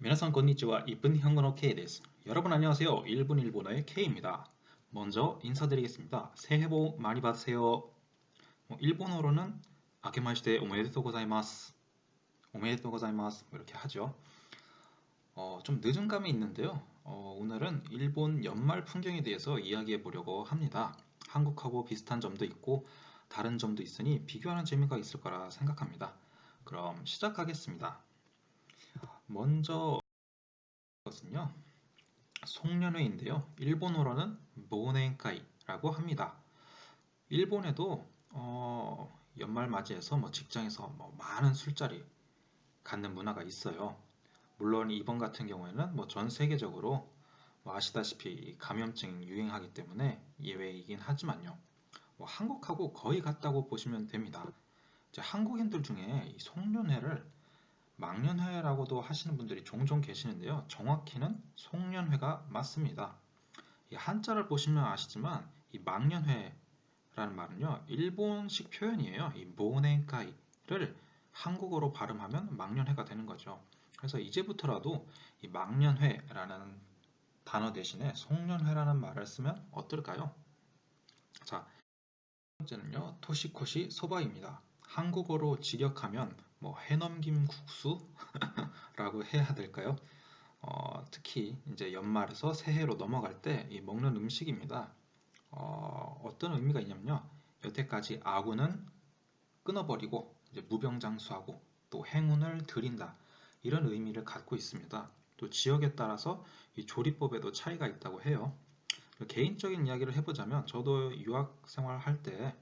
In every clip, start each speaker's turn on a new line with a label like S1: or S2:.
S1: 미나상 건니치와 이쁜 한국어 Kです. 여러분 안녕하세요. 1분 일본어의 K입니다. 먼저 인사드리겠습니다. 새해 복 많이 받으세요. 뭐, 일본어로는 아케마시테 오메데토 고자이마스 오메데토 고자이마스 뭐 이렇게 하죠. 어, 좀 늦은 감이 있는데요. 어, 오늘은 일본 연말 풍경에 대해서 이야기해 보려고 합니다. 한국하고 비슷한 점도 있고 다른 점도 있으니 비교하는 재미가 있을 거라 생각합니다. 그럼 시작하겠습니다. 먼저 것은요. 송년회인데요. 일본어로는 모넨카이라고 합니다. 일본에도 어, 연말 맞이해서 뭐 직장에서 뭐 많은 술자리 갖는 문화가 있어요. 물론 이번 같은 경우에는 뭐 전 세계적으로 뭐 아시다시피 감염증 유행하기 때문에 예외이긴 하지만요. 뭐 한국하고 거의 같다고 보시면 됩니다. 이제 한국인들 중에 이 송년회를 망년회라고도 하시는 분들이 종종 계시는데요. 정확히는 송년회가 맞습니다. 한자를 보시면 아시지만 이 망년회라는 말은요. 일본식 표현이에요. 이 모넨카이를 한국어로 발음하면 망년회가 되는 거죠. 그래서 이제부터라도 이 망년회라는 단어 대신에 송년회라는 말을 쓰면 어떨까요? 자, 첫 번째는요. 토시코시 소바입니다. 한국어로 직역하면 뭐 해넘김 국수라고 해야 될까요? 어, 특히 이제 연말에서 새해로 넘어갈 때 먹는 음식입니다. 어, 어떤 의미가 있냐면요. 여태까지 아군은 끊어버리고 이제 무병장수하고 또 행운을 드린다 이런 의미를 갖고 있습니다. 또 지역에 따라서 이 조리법에도 차이가 있다고 해요. 개인적인 이야기를 해보자면 저도 유학 생활 할때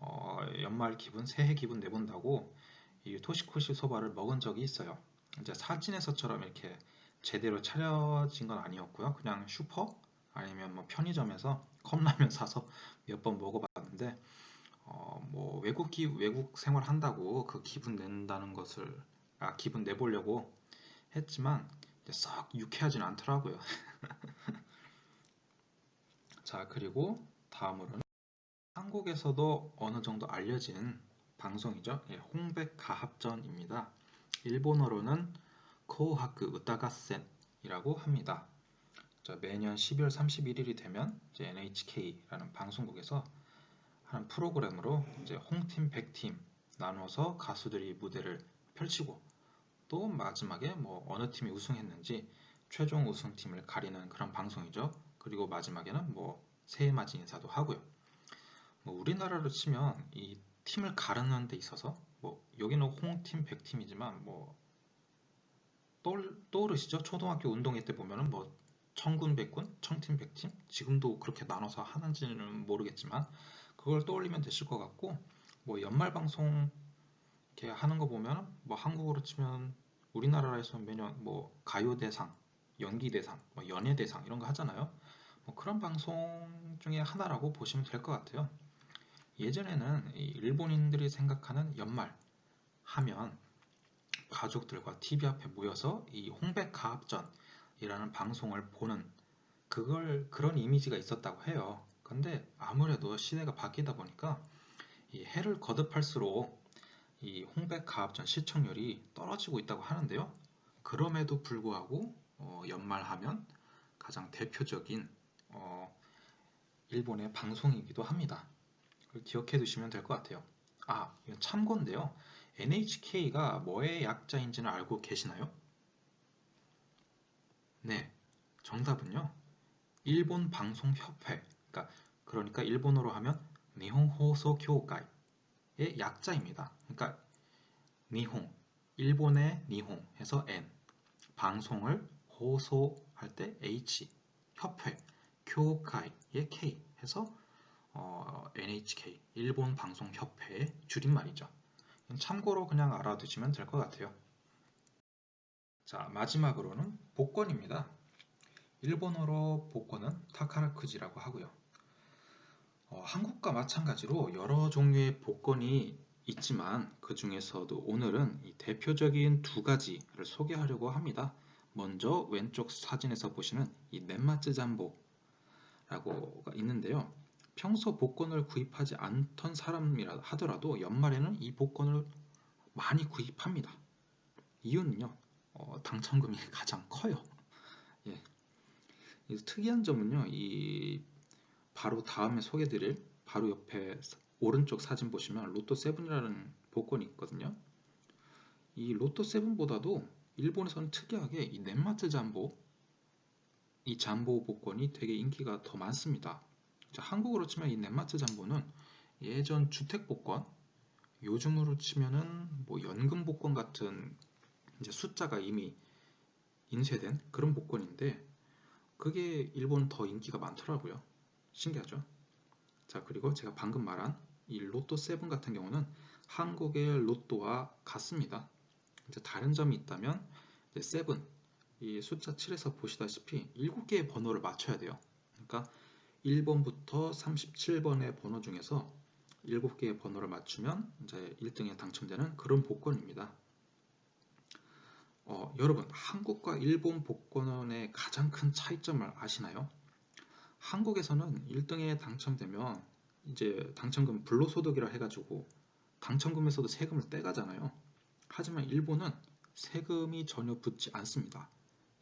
S1: 어, 연말 기분, 새해 기분 내본다고 이 토시코시 소바를 먹은 적이 있어요. 이제 사진에서처럼 이렇게 제대로 차려진 건 아니었고요. 그냥 슈퍼 아니면 뭐 편의점에서 컵라면 사서 몇 번 먹어봤는데 어, 뭐 외국 기 외국 생활 한다고 그 기분 낸다는 것을 아 기분 내보려고 했지만 썩 유쾌하진 않더라고요. 자 그리고 다음으로는 한국에서도 어느 정도 알려진 방송이죠. 예, 홍백 가합전입니다. 일본어로는 코하크 우타가센이라고 합니다. 자, 매년 12월 31일이 되면 이제 NHK라는 방송국에서 하는 프로그램으로 이제 홍팀, 백팀 나눠서 가수들이 무대를 펼치고 또 마지막에 뭐 어느 팀이 우승했는지 최종 우승팀을 가리는 그런 방송이죠. 그리고 마지막에는 뭐 새해맞이 인사도 하고요. 뭐 우리나라로 치면 이 팀을 가르는 데 있어서 뭐 여기는 홍팀, 백팀이지만 뭐 떠올, 떠오르시죠? 초등학교 운동회 때 보면은 뭐 청군, 백군, 청팀, 백팀 지금도 그렇게 나눠서 하는지는 모르겠지만 그걸 떠올리면 되실 것 같고 뭐 연말 방송 이렇게 하는 거 보면 뭐 한국어로 치면 우리나라에서 매년 뭐 가요 대상, 연기 대상, 뭐 연예 대상 이런 거 하잖아요. 뭐 그런 방송 중에 하나라고 보시면 될 것 같아요. 예전에는 일본인들이 생각하는 연말 하면 가족들과 TV 앞에 모여서 이 홍백가합전이라는 방송을 보는 그걸 그런 이미지가 있었다고 해요. 근데 아무래도 시대가 바뀌다 보니까 해를 거듭할수록 이 홍백가합전 시청률이 떨어지고 있다고 하는데요. 그럼에도 불구하고 어, 연말하면 가장 대표적인 어, 일본의 방송이기도 합니다. 기억해 두시면 될 것 같아요. 아, 이건 참고인데요. NHK가 뭐의 약자인지는 알고 계시나요? 네, 정답은요. 일본 방송협회, 그러니까, 그러니까 일본어로 하면 니혼호소교가의 약자입니다. 그러니까 니혼, 일본의 니혼 해서 N, 방송을 호소할 때 H, 협회, 교가의 K 해서 어, NHK 일본 방송 협회의 줄임말이죠. 참고로 그냥 알아두시면 될 것 같아요. 자 마지막으로는 복권입니다. 일본어로 복권은 타카라쿠지라고 하고요. 어, 한국과 마찬가지로 여러 종류의 복권이 있지만 그 중에서도 오늘은 이 대표적인 두 가지를 소개하려고 합니다. 먼저 왼쪽 사진에서 보시는 이 넷마츠 잠보라고 있는데요. 평소 복권을 구입하지 않던 사람이라 하더라도 연말에는 이 복권을 많이 구입합니다. 이유는요, 어, 당첨금이 가장 커요. 예. 특이한 점은요, 이 바로 다음에 소개드릴 바로 옆에 오른쪽 사진 보시면 로또 세븐이라는 복권이 있거든요. 이 로또 세븐보다도 일본에서는 특이하게 이 넷마트 잠보 이 잠보 복권이 되게 인기가 더 많습니다. 한국으로 치면 이 넷마트 잠보는 예전 주택복권, 요즘으로 치면은 뭐 연금복권 같은 이제 숫자가 이미 인쇄된 그런 복권인데 그게 일본 더 인기가 많더라고요. 신기하죠? 자, 그리고 제가 방금 말한 이 로또 세븐 같은 경우는 한국의 로또와 같습니다. 이제 다른 점이 있다면 이제 세븐 이 숫자 7에서 보시다시피 7개의 번호를 맞춰야 돼요. 그러니까 1번부터 37번의 번호 중에서 7개의 번호를 맞추면 이제 1등에 당첨되는 그런 복권입니다. 어, 여러분 한국과 일본 복권의 가장 큰 차이점을 아시나요? 한국에서는 1등에 당첨되면 이제 당첨금 불로소득이라 해가지고 당첨금에서도 세금을 떼가잖아요. 하지만 일본은 세금이 전혀 붙지 않습니다.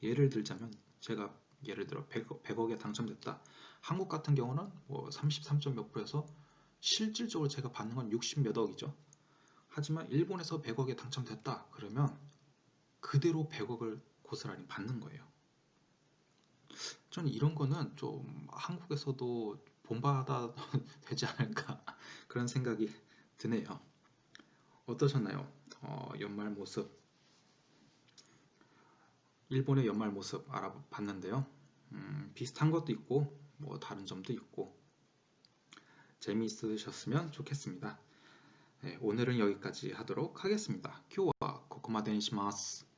S1: 예를 들자면 제가 예를 들어 100억, 에 당첨됐다. 한국 같은 경우는 뭐 33점 몇 프로에서 실질적으로 제가 받는 건 60몇 억이죠. 하지만 일본에서 100억에 당첨됐다. 그러면 그대로 100억을 고스란히 받는 거예요. 저는 이런 거는 좀 한국에서도 본받아 되지 않을까 그런 생각이 드네요. 어떠셨나요? 어, 연말 모습 일본의 연말 모습 알아봤는데요. 음, 비슷한 것도 있고 뭐 다른 점도 있고 재미있으셨으면 좋겠습니다. 네, 오늘은 여기까지 하도록 하겠습니다. 큐와 코코마데니시마스.